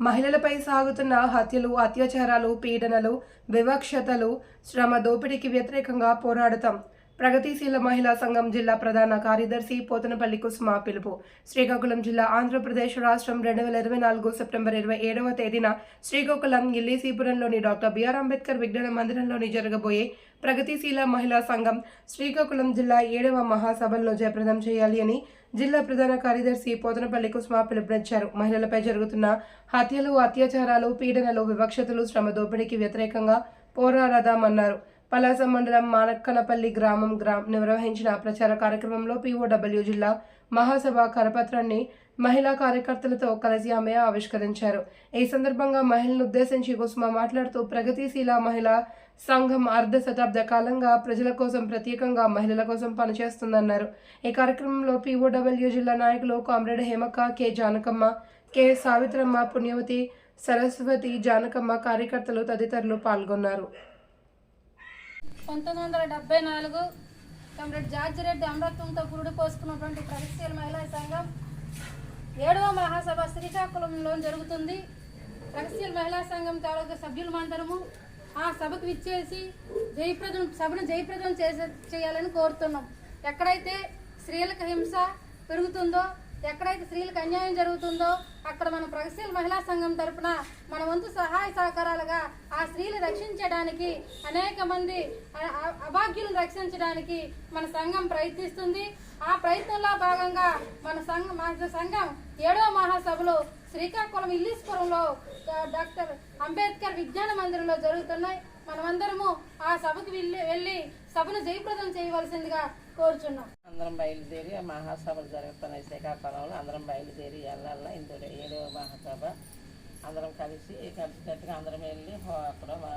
మహిళలపై సాగుతున్న హత్యలు అత్యాచారాలు పీడనలు వివక్షతలు శ్రమ దోపిడీకి వ్యతిరేకంగా పోరాడతాం. ప్రగతిశీల మహిళా సంఘం జిల్లా ప్రధాన కార్యదర్శి పోతనపల్లి కుసుమ పిలుపు. శ్రీకాకుళం జిల్లా ఆంధ్రప్రదేశ్ రాష్ట్రం రెండు వేల ఇరవై నాలుగు సెప్టెంబర్ ఇరవై ఏడవ తేదీన శ్రీకాకుళం ఇల్లీసీపురంలోని డాక్టర్ బిఆర్ అంబేద్కర్ విజ్ఞాన మందిరంలోని జరగబోయే ప్రగతిశీల మహిళా సంఘం శ్రీకాకుళం జిల్లా ఏడవ మహాసభల్లో జయప్రదం చేయాలి అని జిల్లా ప్రధాన కార్యదర్శి పోతనపల్లి కుసుమ పిలుపునిచ్చారు. మహిళలపై జరుగుతున్న హత్యలు అత్యాచారాలు పీడనలు వివక్షతలు శ్రమ దోపిడీకి వ్యతిరేకంగా పోరాడదామన్నారు. పలాస మండలం మానక్కనపల్లి గ్రామం గ్రామ నిర్వహించిన ప్రచార కార్యక్రమంలో పీఓడబ్ల్యూ జిల్లా మహాసభ కరపత్రాన్ని మహిళా కార్యకర్తలతో కలిసి ఆమె ఆవిష్కరించారు. ఈ సందర్భంగా మహిళలను ఉద్దేశించి కుసుమ మాట్లాడుతూ ప్రగతిశీల మహిళా సంఘం అర్ధ శతాబ్ద కాలంగా ప్రజల కోసం ప్రత్యేకంగా మహిళల కోసం పనిచేస్తుందన్నారు. ఈ కార్యక్రమంలో పీఓడబ్ల్యూ జిల్లా నాయకులు comrade Hemakka K Janakamma K Savitramma Punyavathi Saraswathi Janakamma కార్యకర్తలు తదితరులు పాల్గొన్నారు. పంతొమ్మిది వందల డెబ్బై నాలుగు కమ్రేడ్ జార్జి రెడ్డి అమరత్వంతో పురుడు పోసుకున్నటువంటి ప్రగతిశీల మహిళా సంఘం ఏడవ మహాసభ శ్రీకాకుళంలో జరుగుతుంది. ప్రగతిశీల మహిళా సంఘం తాలూకా సభ్యులమందరము ఆ సభకు విచ్చేసి జయప్రదం సభను జయప్రదం చేసే చేయాలని కోరుతున్నాం. ఎక్కడైతే స్త్రీలకు హింస పెరుగుతుందో ఎక్కడైతే స్త్రీలకు అన్యాయం జరుగుతుందో అక్కడ మన ప్రగతిశీల మహిళా సంఘం తరపున మన వంతు సహాయ సహకారాలుగా ఆ స్త్రీలు రక్షించడానికి అనేక మంది అభాగ్యులను రక్షించడానికి మన సంఘం ప్రయత్నిస్తుంది. ఆ ప్రయత్నంలో భాగంగా మన సంఘం మన సంఘం ఏడవ మహాసభలో శ్రీకాకుళం ఇల్లీస్పురంలో డాక్టర్ అంబేద్కర్ విజ్ఞాన మందిరంలో జరుగుతున్నాయి. మనమందరము ఆ సభకు వెళ్ళి వెళ్ళి సభను జయప్రదం చేయవలసిందిగా కోరుచున్నాం. అందరం బయలుదేరి మహాసభలు జరుగుతున్నాయి. శ్రీకాకుళంలో అందరం బయలుదేరి వెళ్ళాల? ఇందులో ఏడవ మహాసభ. అందరం కలిసి కలిసికట్టుగా అందరం వెళ్ళి అక్కడ మా